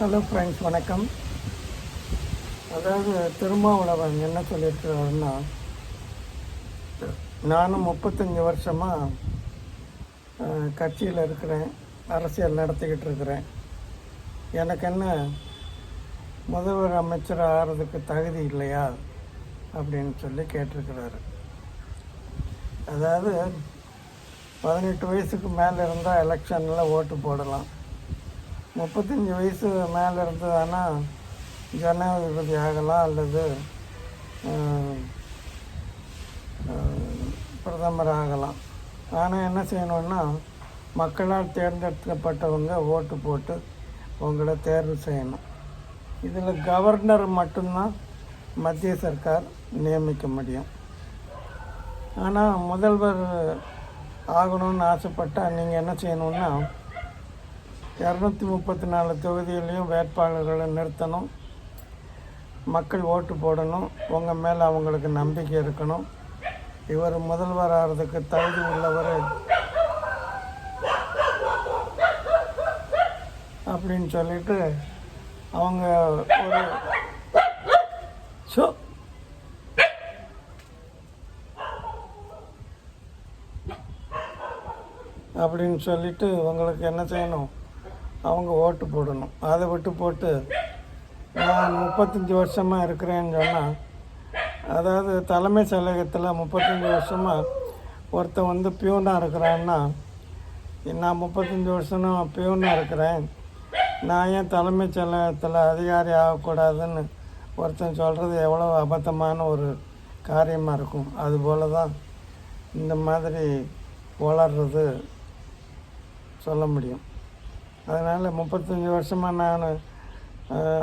Hello friends வணக்கம். அதாவது திருமாவளவன் என்ன சொல்லியிருக்கிறாருன்னா நானும் முப்பத்தஞ்சு வருஷமாக கட்சியில் இருக்கிறேன் அரசியல் நடத்திக்கிட்டு இருக்கிறேன். எனக்கு என்ன முதல்வர் அமைச்சர் ஆகிறதுக்கு தகுதி இல்லையா? அப்படின்னு சொல்லி கேட்டிருக்கிறாரு. அதாவது பதினெட்டு வயசுக்கு மேலே இருந்தால் எலெக்ஷனில் ஓட்டு போடலாம். முப்பத்தஞ்சு வயசு மேலே இருந்ததுன்னா ஜனாதிபதி ஆகலாம் அல்லது பிரதமர் ஆகலாம். ஆனால் என்ன செய்யணுன்னா மக்களால் தேர்ந்தெடுக்கப்பட்டவங்க ஓட்டு போட்டு உங்களை தேர்வு செய்யணும். இதில் கவர்னர் மட்டும்தான் மத்திய சர்க்கார் நியமிக்க முடியும். ஆனால் முதல்வர் ஆகணும்னு ஆசைப்பட்டால் நீங்கள் என்ன செய்யணுன்னா இரநூத்தி முப்பத்தி நாலு தொகுதியிலையும் வேட்பாளர்களை நிறுத்தணும். மக்கள் ஓட்டு போடணும். உங்கள் மேலே அவங்களுக்கு நம்பிக்கை இருக்கணும். இவர் முதல்வர் ஆகிறதுக்கு தகுதி உள்ளவர். அப்படின்னு சொல்லிட்டு அவங்க ஒரு ஸோ அப்படின்னு சொல்லிட்டு உங்களுக்கு என்ன செய்யணும்? அவங்க ஓட்டு போடணும். அதை விட்டு போட்டு நான் முப்பத்தஞ்சு வருஷமாக இருக்கிறேன்னு சொன்னால் அதாவது தலைமை செயலகத்தில் முப்பத்தஞ்சு வருஷமாக ஒருத்தன் வந்து பியூனாக இருக்கிறான்னா நான் முப்பத்தஞ்சு வருஷம் பியூனாக இருக்கிறேன். நான் ஏன் தலைமைச் செயலகத்தில் அதிகாரி ஆகக்கூடாதுன்னு ஒருத்தன் சொல்கிறது எவ்வளோ அபத்தமான ஒரு காரியமாக இருக்கும். அதுபோல தான் இந்த மாதிரி வளர்றது சொல்ல முடியும். அதனால் முப்பத்தஞ்சு வருஷமாக நான்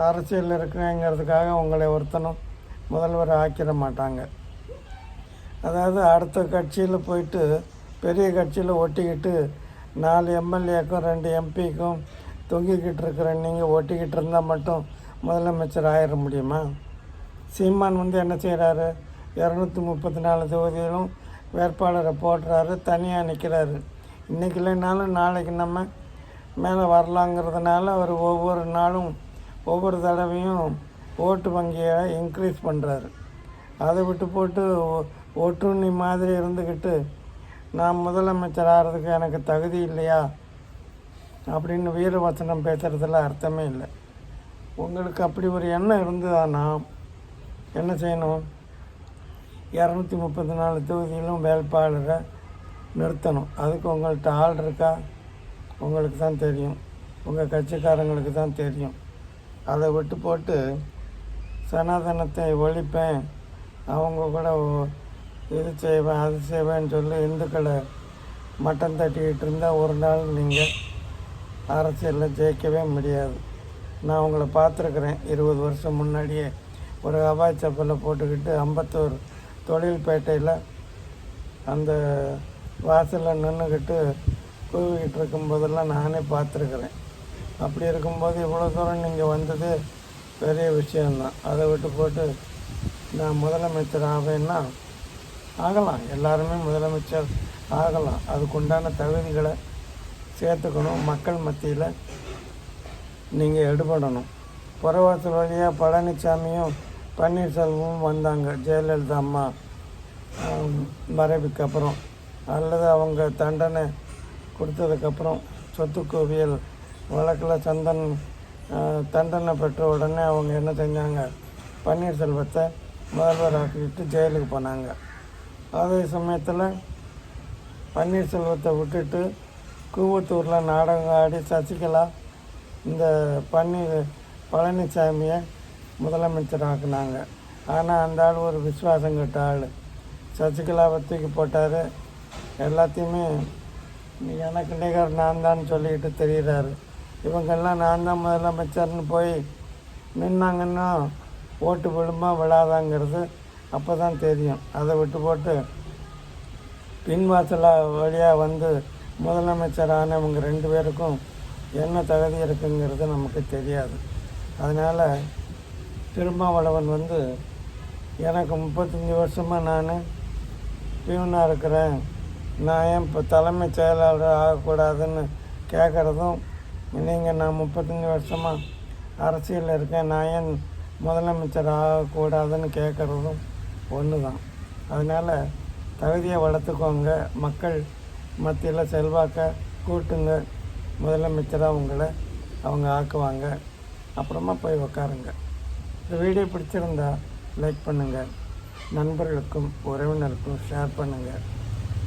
அரசியலில் இருக்கிறேங்கிறதுக்காக உங்களை ஒருத்தனும் முதல்வர் ஆக்கிட மாட்டாங்க. அதாவது அடுத்த கட்சியில் போயிட்டு பெரிய கட்சியில் ஒட்டிக்கிட்டு நாலு எம்எல்ஏக்கும் ரெண்டு எம்பிக்கும் தொங்கிக்கிட்டு இருக்கிற நீங்கள் ஒட்டிக்கிட்டு இருந்தால் மட்டும் முதலமைச்சர் ஆயிட முடியுமா? சீமான் வந்து என்ன செய்கிறாரு இரநூத்தி முப்பத்தி நாலு தொகுதியிலும் வேட்பாளரை போடுறாரு தனியாக நிற்கிறாரு இன்றைக்கி இல்லைனாலும் நாளைக்கு நம்ம மேலே வரலாங்கிறதுனால அவர் ஒவ்வொரு நாளும் ஒவ்வொரு தடவையும் ஓட்டு வங்கியை இன்க்ரீஸ் பண்ணுறாரு அதை விட்டு போட்டு ஒட்டுண்ணி மாதிரி இருந்துக்கிட்டு நான் முதலமைச்சர் ஆகிறதுக்கு எனக்கு தகுதி இல்லையா? அப்படின்னு வீரவசனம் பேசுகிறதுல அர்த்தமே இல்லை. உங்களுக்கு அப்படி ஒரு எண்ணம் இருந்ததானா என்ன செய்யணும்? இரநூத்தி முப்பத்தி நாலு தொகுதியிலும் வேட்பாளரை நிறுத்தணும். அதுக்கு உங்கள்கிட்ட ஆள் இருக்கா? உங்களுக்கு தான் தெரியும். உங்கள் கட்சிக்காரங்களுக்கு தான் தெரியும். அதை விட்டு போட்டு சனாதனத்தை ஒழிப்பேன். அவங்க கூட இது செய்வேன் அது செய்வேன்னு சொல்லி இந்துக்களை மட்டம் தட்டிக்கிட்டு இருந்தால் ஒரு நாள் நீங்கள் அரசியலில் ஜெயிக்கவே முடியாது. நான் உங்களை பார்த்துருக்குறேன். இருபது வருஷம் முன்னாடியே ஒரு அபாய் செப்பலை போட்டுக்கிட்டு அம்பத்தூர் தொழில்பேட்டையில் அந்த வாசலில் நின்றுக்கிட்டு கூவிக்கிட்டு இருக்கும்போதெல்லாம் நானே பார்த்துருக்குறேன். அப்படி இருக்கும்போது இவ்வளோ தூரம் நீங்கள் வந்தது பெரிய விஷயந்தான் அதை விட்டு போட்டு நான் முதலமைச்சர் ஆவேன்னா ஆகலாம். எல்லாருமே முதலமைச்சர் ஆகலாம். அதுக்குண்டான தகுதிகளை சேர்த்துக்கணும். மக்கள் மத்தியில் நீங்கள் எடுபடணும். புறவாசல் வழியாக பழனிசாமியும் பன்னீர்செல்வமும் வந்தாங்க. ஜெயலலிதா அம்மா மறைவுக்கு அப்புறம். அல்லது அவங்க தண்டனை கொடுத்ததுக்கப்புறம் சொத்து குவியல் வழக்கில் சந்தன் தண்டனை பெற்ற உடனே அவங்க என்ன செஞ்சாங்க? பன்னீர்செல்வத்தை முதல்வர் ஆக்கிட்டு ஜெயிலுக்கு போனாங்க. அதே சமயத்தில் பன்னீர்செல்வத்தை விட்டுட்டு கூவத்தூரில் நாடகம் ஆடி சசிகலா இந்த பன்னீர் பழனிசாமியை முதலமைச்சர் ஆக்குனாங்க. ஆனால் அந்த ஆள் ஒரு விசுவாசம் கட்ட ஆள். சசிகலாவை தூக்கி போட்டார். எல்லாத்தையுமே எனக்கு நிகர் நான் தான் சொல்லிக்கிட்டு தெரிகிறாரு இவங்கெல்லாம் நான் தான் முதலமைச்சர்னு போய் நின்னாங்கன்னா ஓட்டு விழுமா விழாதாங்கிறது அப்போ தான் தெரியும். அதை விட்டு போட்டு பின்வாசல வழியாக வந்து முதலமைச்சர் ஆனவங்க ரெண்டு பேருக்கும் என்ன தகுதி இருக்குங்கிறது நமக்கு தெரியாது. அதனால் திருமாவளவன் வந்து எனக்கு முப்பத்தஞ்சு வருஷமாக நான் பியூனாக இருக்கிறேன். நான் ஏன் இப்போ தலைமைச் செயலாளர் ஆகக்கூடாதுன்னு கேட்குறதும் நீங்கள் நான் முப்பத்தஞ்சு வருஷமாக அரசியலில் இருக்கேன் நான் ஏன் முதலமைச்சர் ஆகக்கூடாதுன்னு கேட்குறதும் ஒன்று தான் அதனால் தகுதியை வளர்த்துக்கோங்க மக்கள் மத்தியில் செல்வாக்க கூட்டுங்க முதலமைச்சராக உங்களை அவங்க ஆக்குவாங்க. அப்புறமா போய் உக்காருங்க. இந்த வீடியோ பிடிச்சிருந்தா லைக் பண்ணுங்கள் நண்பர்களுக்கும் உறவினருக்கும் ஷேர் பண்ணுங்கள்